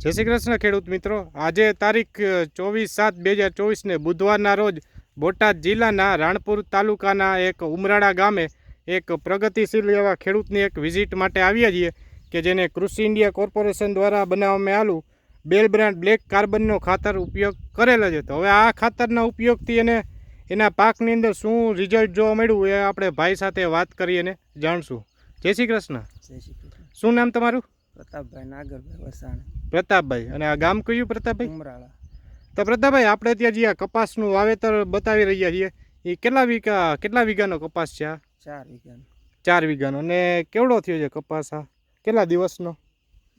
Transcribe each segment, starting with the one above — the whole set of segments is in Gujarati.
જય શ્રી કૃષ્ણ ખેડૂત મિત્રો. આજે તારીખ ચોવીસ સાત બે હજાર ચોવીસને બુધવારના રોજ બોટાદ જિલ્લાના રાણપુર તાલુકાના એક ઉમરાળા ગામે એક પ્રગતિશીલ એવા ખેડૂતની એક વિઝિટ માટે આવ્યા છીએ કે જેને કૃષિ ઇન્ડિયા કોર્પોરેશન દ્વારા બનાવવામાં આવેલું બેલ બ્રાન્ડ બ્લેક કાર્બનનો ખાતર ઉપયોગ કરેલો છે. તો હવે આ ખાતરના ઉપયોગથી એને એના પાકની અંદર શું રિઝલ્ટ જોવા મળ્યું એ આપણે ભાઈ સાથે વાત કરી અને જાણશું. જય શ્રી કૃષ્ણ. જય શ્રી કૃષ્ણ. શું નામ તમારું? પ્રતાપભાઈ નાગરભાઈ વસાણ. પ્રતાપભાઈ અને આ ગામ કયું પ્રતાપભાઈ? ઉમરાળા. તો પ્રતાપભાઈ આપણે ત્યાં જે આ કપાસનું વાવેતર બતાવી રહ્યા છીએ એ કેટલા વીઘા કેટલા વીઘાનો કપાસ છે આ? ચાર વીઘાનો. ચાર વીઘાનો. અને કેવડો થયો છે કપાસ આ? કેટલા દિવસનો?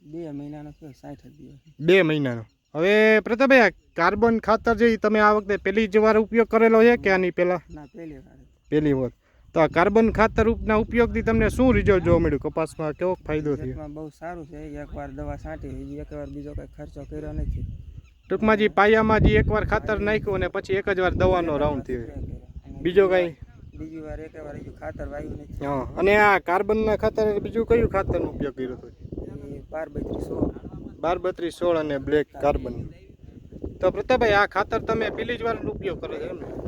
બે મહિનાનો થયો સાઠ દિવસ બે મહિનાનો. હવે પ્રતાપભાઈ આ કાર્બન ખાતર જે તમે આ વખતે પહેલી જ વાર ઉપયોગ કરેલો છે કે આની પહેલાં? ના પહેલી વાર પહેલી વાર. તો આ કાર્બન ખાતર ઉપના ઉપયોગથી તમને શું રિઝલ્ટ જોવા મળ્યું? કપાસમાં કેવો ફાયદો થયો? બહુ સારું છે. એકવાર દવા છાંટી હજી એકવાર બીજો કંઈ ખર્ચો કર્યો નથી. ટૂંકમાં જે પાયામાં જે એકવાર ખાતર નાખ્યું અને પછી એક જ વાર દવાનો રાઉન્ડ થયો. બીજો કાંઈ? બીજી વાર એક વાર ખાતર વાયું નથી. હા અને આ કાર્બનના ખાતર બીજું કયું ખાતરનો ઉપયોગ કર્યો હતો? બાર બત્રીસ સોળ. બાર બત્રીસ સોળ અને બ્લેક કાર્બન. તો પ્રતાપભાઈ આ ખાતર તમે પેલી જ વાર ઉપયોગ કરો છો એમ ને?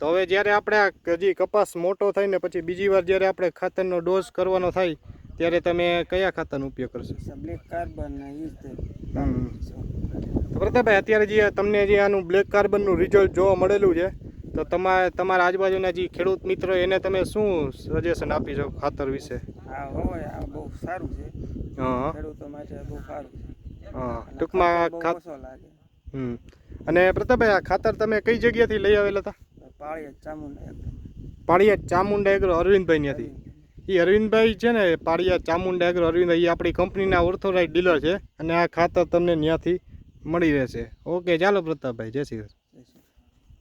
તો હવે જ્યારે આપણે આ હજી કપાસ મોટો થાય ને પછી બીજી વાર જ્યારે આપણે ખાતરનો ડોઝ કરવાનો થાય ત્યારે તમે કયા ખાતરનો ઉપયોગ કરશો? બ્લેક કાર્બન તે. પ્રતાપભાઈ અત્યારે જે તમને જે આનું બ્લેક કાર્બનનું રિઝલ્ટ જોવા મળેલું છે તો તમારે તમારા આજુબાજુના જે ખેડૂત મિત્રો એને તમે શું સજેશન આપી શકો ખાતર વિશે? હા હોય આ બહુ સારું છે. હા. ખેડૂતો માટે બહુ સારું છે. હા ટૂંકમાં હમ. અને પ્રતાપભાઈ આ ખાતર તમે કઈ જગ્યાથી લઈ આવેલા હતા? ચામુંડા પાળિયા ચામુંડા એગ્રો અરવિંદભાઈ ત્યાંથી એ અરવિંદભાઈ છે ને પાળિયા ચામુંડા એગ્રો અરવિંદભાઈ એ આપણી કંપનીના ઓર્થોરાઇટ ડીલર છે અને આ ખાતર તમને ત્યાંથી મળી રહેશે. ઓકે ચાલો પ્રતાપભાઈ જય શ્રી